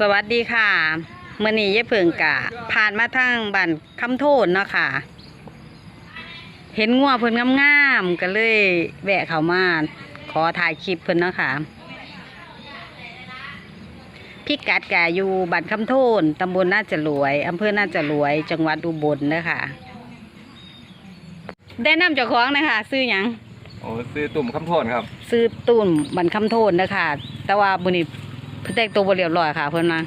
สวัสดีค่ะเมื่อนี้เย่เพิงกะ ผ่านมาทางบ้านคำโทนเนาะค่ะ เห็นงัวเพิ่นงามๆก็เลยแวะเข้ามาขอถ่ายคลิปเพิ่นเนาะค่ะพิกัดกะอยู่บ้านคำโทนตำบลน่าจะรวยอำเภอน่าจะรวย จังหวัดอุบลเด้อค่ะ ได้นำเจ้าของนะคะซื้อหยังโอ้ซื้อตุ่มคำโทษครับ ซื้อตุ่นบันคำโทนนะคะแต่ว่าบุนี้ เพิ่นแต่งตัวบ่เรียบร้อยค่ะเพิ่นมา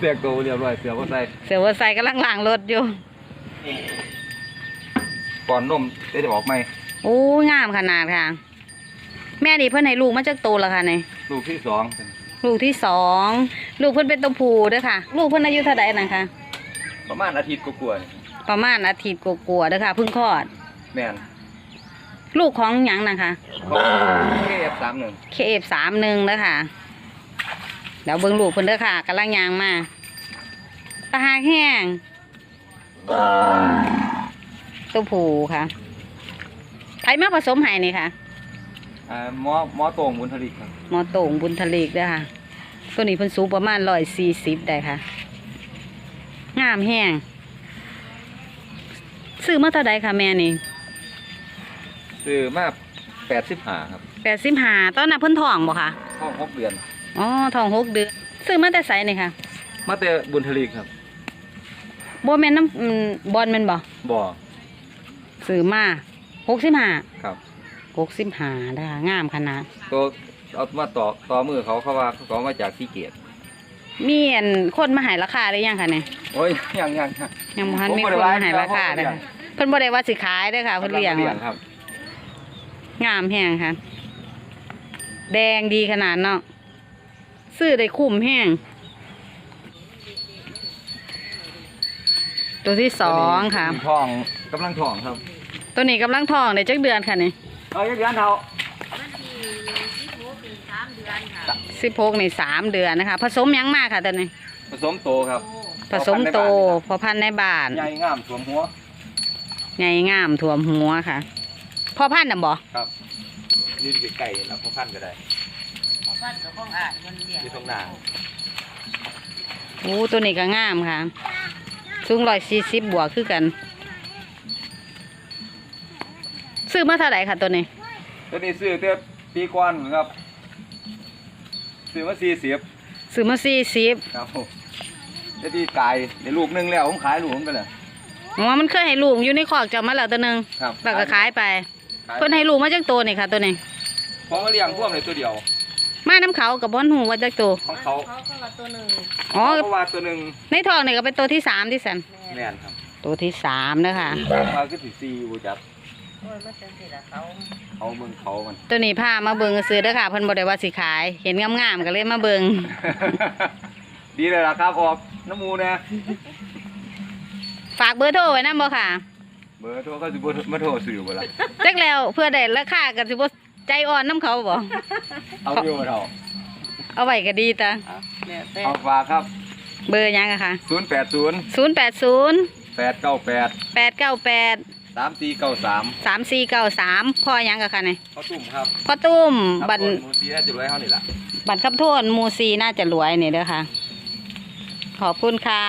เรียกตัวเรียบร้อยเสือก็ใส่เสือว่าใส่กำลังล้างรถอยู่ก่อนนมได้จะออกไหมโอ้งามขนาดค่ะ แม่นี่เพิ่นให้ลูกมาจากโตแล้วค่ะนี่ลูกที่สองลูกที่สองลูกเพิ่นเป็นตัวผู้เด้อค่ะ ลูกเพิ่นอายุเท่าใดนะคะประมาณอาทิตย์กว่าประมาณอาทิตย์กว่าๆเด้อค่ะเพิ่งคลอดๆแม่นลูกของหยังนะคะเคเอฟสามหนึ่งเคเอฟสามหนึ่งเด้อค่ะ เดี๋ยวเบิ่งลูกเพิ่นเด้อค่ะกำลังยางมาตาหากแห้งตัวผู้ค่ะใครมาผสมให้นี่ค่ะอ่าหมอหมอโต่งบุญทลิกครับหมอโต่งบุญทะเลกเด้อค่ะตัวนี้เพิ่นสูงประมาณร้อยสี่สิบได้ค่ะ งามแห้งซื้อมาเท่าใดค่ะแม่นี่ซื้อมาแปดสิบห้าครับแปดสิบห้าตอนนั้นเพิ่นท้องบ่ค่ะห้องหกเดือน อ๋อท้องหกเดือนซื้อมาแต่ไสนี่ค่ะมาแต่บุญทลิกครับบ่แม่นน้ำอืมบอลแม่นบ่บ่อซื้อมาหกสิบห้าครับ หกสิบห้าได้ค่ะงามขนาดตัวเอามาต่อต่อมือเขาเขาว่าเขาเอามาจากที่เกียรติมีอันคนมาใหายราคาได้ยังค่ะเนี่ยโอ้ยยังยังยัง ยังบ่ทันผมมีบ่คนได้ว่ามาใหายราคาเขาเลยเลี้ยงเพิ่นบ่ได้ว่าสิขายเด้อค่ะเพิ่นเลี้ยงเลี้ยงครับ งามแห้งค่ะ แดงดีขนาดเนาะ ซื้อได้คุ้มแห้ง ตัวที่สองค่ะ ทองกำลังทองครับตัวนี้กำลังท้องในจักเดือนค่ะนี่เอาอย่างนั้นเท่าสิบหกในสามเดือนนะคะ ผสมหยังมากค่ะตัวนี้ ผสมโตครับผสมโตพอพันธุ์ในบ้านใหญ่งามสวมหัวใหญ่งามถ่วมหัวค่ะพอพันธุ์น่ะบ่ครับยืนไก่แล้วพอพันก็ได้ พอพันธุ์กับของอาจมันเลี้ยงที่ตรงหน้าโอ้ตัวนี้ก็งามค่ะ สูงร้อยสี่สิบบวกคือกัน ซื้อมาเท่าไหร่ค่ะตัวนี้ ตัวนี้ซื้อเตี้ยปีก่อนครับ ซื้อมาสี่สิบซื้อมาสี่สิบครับผมเดี๋ยวที่ไก่เดี๋ยวลูกหนึงแล้วผมขายลูกผมไปเลยอ๋อมันเคยให้ลูกอยู่ในคอกเจะมาแล้วตัวหนึงครับแล้วก็ขายไปขายเพิ่นให้ลูกมาจากตัวนี่ค่ะ ตัวนี้ผมมาเลี้ยงพ่วงเลยตัวเดียว มาน้ำเขากับบอนหูว่าจากตัวของเขาอ๋อเพราะว่าตัวหนึ่งในท้องนี่ก็เป็นตัวที่สามที่สันแม่นครับตัวที่สามนะคะมาก็ถือซีบูจับเขาเมืองเขามันตัวนี้พามาเบิงซื้อเด้อค่ะเพิ่นบ่ได้ว่าสิขาย เห็นงามๆก็เลยมาเบิงดีเลยล่ะครับออกน้ำมูนะฝากเบอร์โทรไว้นำบ่ค่ะ เบอร์โทรเขาสิบ่มาโทรสื่อบ่ล่ะจักแล้วเพื่อได้ราคาก็สิบ่ ใจอ่อนน้ำเขาบ่เอาอยู่บ่เท่าเอาไว้ก็ดีตาเอาฝากครับ เบอร์หยังอะค่ะ080 080 898 898 3493 3493พ่อหยังอะค่ะนี่ข้าวตุ่มครับพ่อตุ้มบันหมูซีน่าจะร้อยเท่านี่ล่ะบันคำโทษหมูซีน่าจะรวยนี่เด้อค่ะ ขอบคุณค่ะ